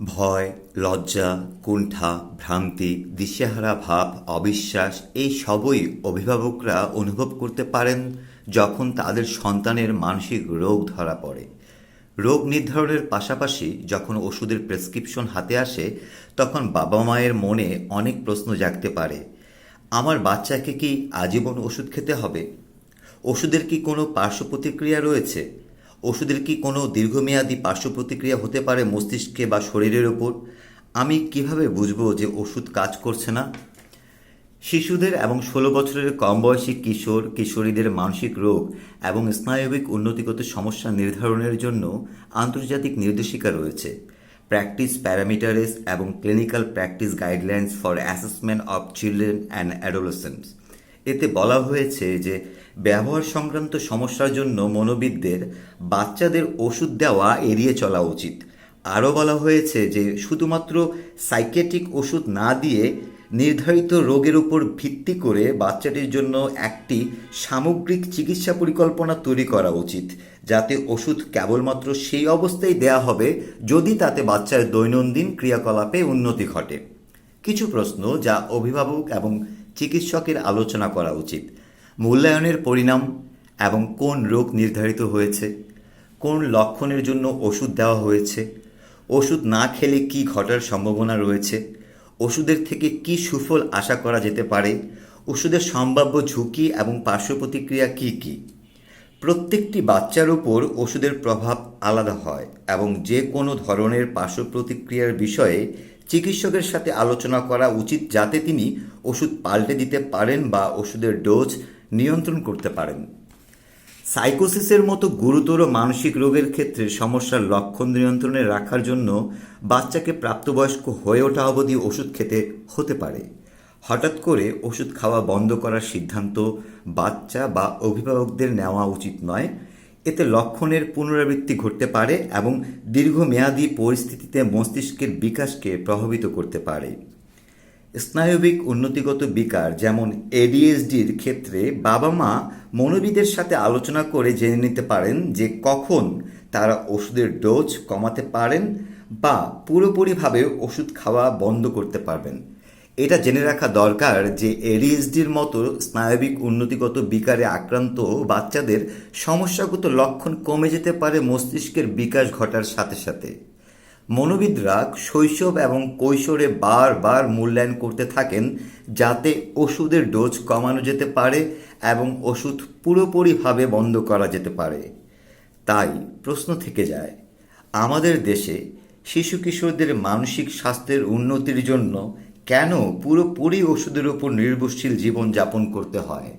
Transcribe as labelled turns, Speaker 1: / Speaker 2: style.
Speaker 1: ভয়, লজ্জা, কুণ্ঠা, ভ্রান্তি, দিশেহারা ভাব, অবিশ্বাস, এই সবই অভিভাবকরা অনুভব করতে পারেন যখন তাদের সন্তানের মানসিক রোগ ধরা পড়ে। রোগ নির্ধারণের পাশাপাশি যখন ওষুধের প্রেসক্রিপশন হাতে আসে, তখন বাবা মায়ের মনে অনেক প্রশ্ন জাগতে পারে। আমার বাচ্চাকে কি আজীবন ওষুধ খেতে হবে? ওষুধের কি কোনো পার্শ্ব প্রতিক্রিয়া রয়েছে? ওষুধের কি কোনো দীর্ঘমেয়াদী পার্শ্ব প্রতিক্রিয়া হতে পারে মস্তিষ্কে বা শরীরের ওপর? আমি কীভাবে বুঝব যে ওষুধ কাজ করছে না? শিশুদের এবং ষোলো বছরের কম বয়সী কিশোর, কিশোরীদের মানসিক রোগ এবং স্নায়বিক উন্নতিগত সমস্যা নির্ধারণের জন্য আন্তর্জাতিক নির্দেশিকা রয়েছে। প্র্যাকটিস প্যারামিটারেস এবং clinical practice guidelines for assessment of children and adolescents. এতে বলা হয়েছে যে, ব্যবহার সংক্রান্ত সমস্যার জন্য মনোবিদদের বাচ্চাদের ওষুধ দেওয়া এড়িয়ে চলা উচিত। আরও বলা হয়েছে যে, শুধুমাত্র সাইকেটিক ওষুধ না দিয়ে নির্ধারিত রোগের উপর ভিত্তি করে বাচ্চাটির জন্য একটি সামগ্রিক চিকিৎসা পরিকল্পনা তৈরি করা উচিত, যাতে ওষুধ কেবলমাত্র সেই অবস্থায় দেয়া হবে যদি তাতে বাচ্চার দৈনন্দিন ক্রিয়াকলাপে উন্নতি ঘটে। কিছু প্রশ্ন যা অভিভাবক এবং চিকিৎসকের আলোচনা করা উচিত। মূল্যায়নের পরিণাম এবং কোন রোগ নির্ধারিত হয়েছে, কোন লক্ষণের জন্য ওষুধ দেওয়া হয়েছে, ওষুধ না খেলে কি ঘটার সম্ভাবনা রয়েছে, ওষুধের থেকে কি সুফল আশা করা যেতে পারে, ওষুধের সম্ভাব্য ঝুঁকি এবং পার্শ্ব প্রতিক্রিয়া কী কী? প্রত্যেকটি বাচ্চার উপর ওষুধের প্রভাব আলাদা হয় এবং যে কোনো ধরনের পার্শ্ব প্রতিক্রিয়ার বিষয়ে চিকিৎসকের সাথে আলোচনা করা উচিত যাতে তিনি ওষুধ পাল্টে দিতে পারেন বা ওষুধের ডোজ নিয়ন্ত্রণ করতে পারেন। সাইকোসিসের মতো গুরুতর মানসিক রোগের ক্ষেত্রে সমস্যার লক্ষণ নিয়ন্ত্রণে রাখার জন্য বাচ্চাকে প্রাপ্তবয়স্ক হয়ে ওঠা অবধি ওষুধ খেতে হতে পারে। হঠাৎ করে ওষুধ খাওয়া বন্ধ করার সিদ্ধান্ত বাচ্চা বা অভিভাবকদের নেওয়া উচিত নয়। এতে লক্ষণের পুনরাবৃত্তি ঘটতে পারে এবং দীর্ঘমেয়াদী পরিস্থিতিতে মস্তিষ্কের বিকাশকে প্রভাবিত করতে পারে। স্নায়বিক উন্নতিগত বিকার যেমন এডিএসডির ক্ষেত্রে বাবা মা মনোবিদের সাথে আলোচনা করে জেনে নিতে পারেন যে কখন তারা ওষুধের ডোজ কমাতে পারেন বা পুরোপুরিভাবে ওষুধ খাওয়া বন্ধ করতে পারবেন। এটা জেনে রাখা দরকার যে এডিএসডির মতো স্নায়বিক উন্নতিগত বিকারে আক্রান্ত বাচ্চাদের সমস্যাগত লক্ষণ কমে যেতে পারে মস্তিষ্কের বিকাশ ঘটার সাথে সাথে। মনোবিদরা শৈশব এবং কৈশোরে বারবার মূল্যায়ন করতে থাকেন যাতে ওষুধের ডোজ কমানো যেতে পারে এবং ওষুধ পুরোপুরিভাবে বন্ধ করা যেতে পারে। তাই প্রশ্ন থেকে যায়, আমাদের দেশে শিশু কিশোরদের মানসিক স্বাস্থ্যের উন্নতির জন্য কেন পুরোপুরি ওষুধের উপর নির্ভরশীল জীবন যাপন করতে হয়?